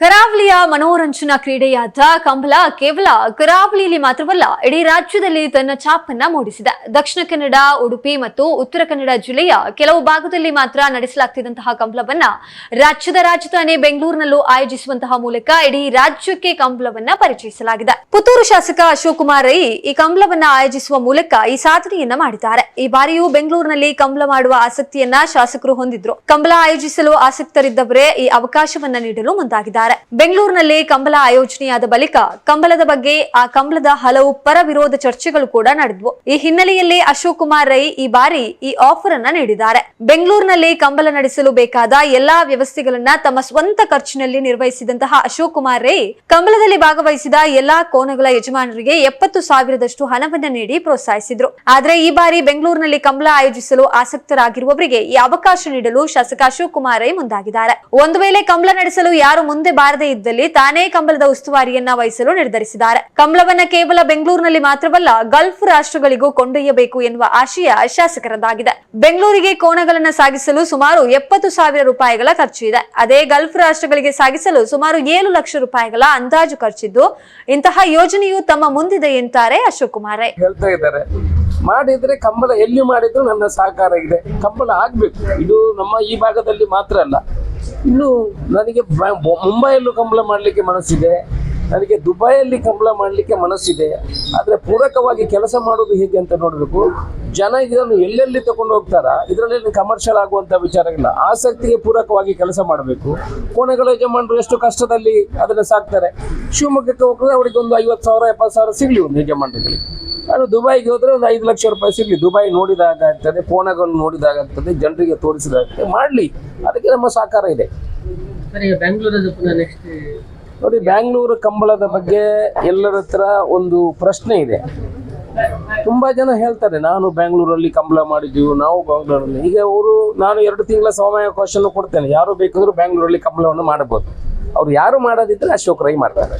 खरा ಕರಾವಳಿಯ ಮನೋರಂಜನಾ ಕ್ರೀಡೆಯಾದ ಕಂಬಳ ಕೇವಲ ಕರಾವಳಿಯಲ್ಲಿ ಮಾತ್ರವಲ್ಲ, ಇಡೀ ರಾಜ್ಯದಲ್ಲಿ ತನ್ನ ಛಾಪನ್ನ ಮೂಡಿಸಿದೆ. ದಕ್ಷಿಣ ಕನ್ನಡ, ಉಡುಪಿ ಮತ್ತು ಉತ್ತರ ಕನ್ನಡ ಜಿಲ್ಲೆಯ ಕೆಲವು ಭಾಗದಲ್ಲಿ ಮಾತ್ರ ನಡೆಸಲಾಗ್ತಿದ್ದಂತಹ ಕಂಬಳವನ್ನ ರಾಜ್ಯದ ರಾಜಧಾನಿ ಬೆಂಗಳೂರಿನಲ್ಲೂ ಆಯೋಜಿಸುವಂತಹ ಮೂಲಕ ಇಡೀ ರಾಜ್ಯಕ್ಕೆ ಕಂಬಳವನ್ನ ಪರಿಚಯಿಸಲಾಗಿದೆ. ಪುತ್ತೂರು ಶಾಸಕ ಅಶೋಕ್ ಕುಮಾರ್ ರೈ ಈ ಕಂಬಳವನ್ನ ಆಯೋಜಿಸುವ ಮೂಲಕ ಈ ಸಾಧನೆಯನ್ನ ಮಾಡಿದ್ದಾರೆ. ಈ ಬಾರಿಯೂ ಬೆಂಗಳೂರಿನಲ್ಲಿ ಕಂಬಳ ಮಾಡುವ ಆಸಕ್ತಿಯನ್ನ ಶಾಸಕರು ಹೊಂದಿದ್ರು. ಕಂಬಳ ಆಯೋಜಿಸಲು ಆಸಕ್ತರಿದ್ದವರೇ ಈ ಅವಕಾಶವನ್ನ ನೀಡಲು ಮುಂದಾಗಿದ್ದಾರೆ. ಬೆಂಗಳೂರಿನಲ್ಲಿ ಕಂಬಳ ಆಯೋಜನೆಯಾದ ಬಳಿಕ ಕಂಬಳದ ಬಗ್ಗೆ ಆ ಕಂಬಳದ ಹಲವು ಪರ ವಿರೋಧ ಚರ್ಚೆಗಳು ಕೂಡ ನಡೆದವು. ಈ ಹಿನ್ನೆಲೆಯಲ್ಲಿ ಅಶೋಕ್ ಕುಮಾರ್ ರೈ ಈ ಬಾರಿ ಈ ಆಫರ್ ಅನ್ನ ನೀಡಿದ್ದಾರೆ. ಬೆಂಗಳೂರಿನಲ್ಲಿ ಕಂಬಳ ನಡೆಸಲು ಬೇಕಾದ ಎಲ್ಲಾ ವ್ಯವಸ್ಥೆಗಳನ್ನ ತಮ್ಮ ಸ್ವಂತ ಖರ್ಚಿನಲ್ಲಿ ನಿರ್ವಹಿಸಿದಂತಹ ಅಶೋಕ್ ಕುಮಾರ್ ರೈ ಕಂಬಳದಲ್ಲಿ ಭಾಗವಹಿಸಿದ ಎಲ್ಲಾ ಕೋನಗಳ ಯಜಮಾನರಿಗೆ ಎಪ್ಪತ್ತು ಸಾವಿರದಷ್ಟು ಹಣವನ್ನ ನೀಡಿ ಪ್ರೋತ್ಸಾಹಿಸಿದ್ರು. ಆದ್ರೆ ಈ ಬಾರಿ ಬೆಂಗಳೂರಿನಲ್ಲಿ ಕಂಬಳ ಆಯೋಜಿಸಲು ಆಸಕ್ತರಾಗಿರುವವರಿಗೆ ಈ ಅವಕಾಶ ನೀಡಲು ಶಾಸಕ ಅಶೋಕ್ ಕುಮಾರ್ ರೈ ಮುಂದಾಗಿದ್ದಾರೆ. ಒಂದು ವೇಳೆ ಕಂಬಳ ನಡೆಸಲು ಯಾರು ಮುಂದೆ ಬಾರದೇ ಇದ್ದಲ್ಲಿ ತಾನೇ ಕಂಬಳದ ಉಸ್ತುವಾರಿಯನ್ನ ವಹಿಸಲು ನಿರ್ಧರಿಸಿದ್ದಾರೆ. ಕಂಬಳವನ್ನ ಕೇವಲ ಬೆಂಗಳೂರಿನಲ್ಲಿ ಮಾತ್ರವಲ್ಲ, ಗಲ್ಫ್ ರಾಷ್ಟ್ರಗಳಿಗೂ ಕೊಂಡೊಯ್ಯಬೇಕು ಎನ್ನುವ ಆಶಯ ಶಾಸಕರದ್ದಾಗಿದೆ. ಬೆಂಗಳೂರಿಗೆ ಕೋಣಗಳನ್ನ ಸಾಗಿಸಲು ಸುಮಾರು ಎಪ್ಪತ್ತು ಸಾವಿರ ರೂಪಾಯಿಗಳ ಖರ್ಚು ಇದೆ. ಅದೇ ಗಲ್ಫ್ ರಾಷ್ಟ್ರಗಳಿಗೆ ಸಾಗಿಸಲು ಸುಮಾರು ಏಳು ಲಕ್ಷ ರೂಪಾಯಿಗಳ ಅಂದಾಜು ಖರ್ಚಿದ್ದು, ಇಂತಹ ಯೋಜನೆಯು ತಮ್ಮ ಮುಂದಿದೆ ಎಂತಾರೆ ಅಶೋಕ್ ಕುಮಾರ್. ಹೇಳ್ತಾ ಮಾಡಿದ್ರೆ ಕಂಬಳ ಎಲ್ಲಿ ಮಾಡಿದ್ರು ನನ್ನ ಸಹಕಾರ ಇದೆ. ಕಂಬಳ ಆಗ್ಬೇಕು. ಇದು ನಮ್ಮ ಈ ಭಾಗದಲ್ಲಿ ಮಾತ್ರ ಅಲ್ಲ. ಇನ್ನು ನನಗೆ ಮುಂಬೈಯಲ್ಲೂ ಕಂಬಳ ಮಾಡಲಿಕ್ಕೆ ಮನಸ್ಸಿದೆ. ನನಗೆ ದುಬೈಯಲ್ಲಿ ಕಂಬಳ ಮಾಡಲಿಕ್ಕೆ ಮನಸ್ಸಿದೆ. ಆದರೆ ಪೂರಕವಾಗಿ ಕೆಲಸ ಮಾಡೋದು ಹೇಗೆ ಅಂತ ನೋಡಬೇಕು. ಜನ ಇದನ್ನು ಎಲ್ಲೆಲ್ಲಿ ತಗೊಂಡು ಹೋಗ್ತಾರಾ? ಇದರಲ್ಲಿ ಕಮರ್ಷಿಯಲ್ ಆಗುವಂಥ ಇಲ್ಲ ಆಸಕ್ತಿಗೆ ಪೂರಕವಾಗಿ ಕೆಲಸ ಮಾಡಬೇಕು. ಕೋಣೆಗಳ ಯಜಮಾನರು ಎಷ್ಟು ಕಷ್ಟದಲ್ಲಿ ಅದನ್ನು ಸಾಕ್ತಾರೆ. ಶಿವಮೊಗ್ಗಕ್ಕೆ ಹೋಗಿದ್ರೆ ಅವರಿಗೆ ಒಂದು ಐವತ್ತು ಸಾವಿರ, ಎಪ್ಪತ್ತು ಸಾವಿರ ಸಿಗಲಿ ಒಂದು ಯಜಮಾನರುಗಳಿಗೆ. ನಾನು ದುಬೈಗೆ ಹೋದ್ರೆ ಒಂದು ಐದು ಲಕ್ಷ ರೂಪಾಯಿ ಸಿಗಲಿ. ದುಬೈ ನೋಡಿದಾಗ ಆಗ್ತದೆ ಕೋಣಗಳನ್ನು ನೋಡಿದಾಗ ಆಗ್ತದೆ ಜನರಿಗೆ ತೋರಿಸಿದಾಗ್ತದೆ ಮಾಡಲಿ. ಅದಕ್ಕೆ ನಮ್ಮ ಸಹಕಾರ ಇದೆ. ನೋಡಿ ಬ್ಯಾಂಗ್ಳೂರು ಕಂಬಳದ ಬಗ್ಗೆ ಎಲ್ಲರ ಹತ್ರ ಒಂದು ಪ್ರಶ್ನೆ ಇದೆ. ತುಂಬಾ ಜನ ಹೇಳ್ತಾರೆ ನಾನು ಬ್ಯಾಂಗ್ಳೂರಲ್ಲಿ ಕಂಬಳ ಮಾಡಿದ್ದೀವಿ ನಾವು ಬ್ಯಾಂಗ್ಳೂರಲ್ಲಿ. ಈಗ ಅವರು ನಾನು ಎರಡು ತಿಂಗಳ ಸಮಯಾವಕಾಶವನ್ನು ಕೊಡ್ತೇನೆ. ಯಾರು ಬೇಕಾದರೂ ಬ್ಯಾಂಗ್ಳೂರಲ್ಲಿ ಕಂಬಳವನ್ನು ಮಾಡಬಹುದು. ಅವ್ರು ಯಾರು ಮಾಡೋದಿದ್ರೆ ಅಶೋಕ್ ರೈ ಮಾಡ್ತಾರೆ.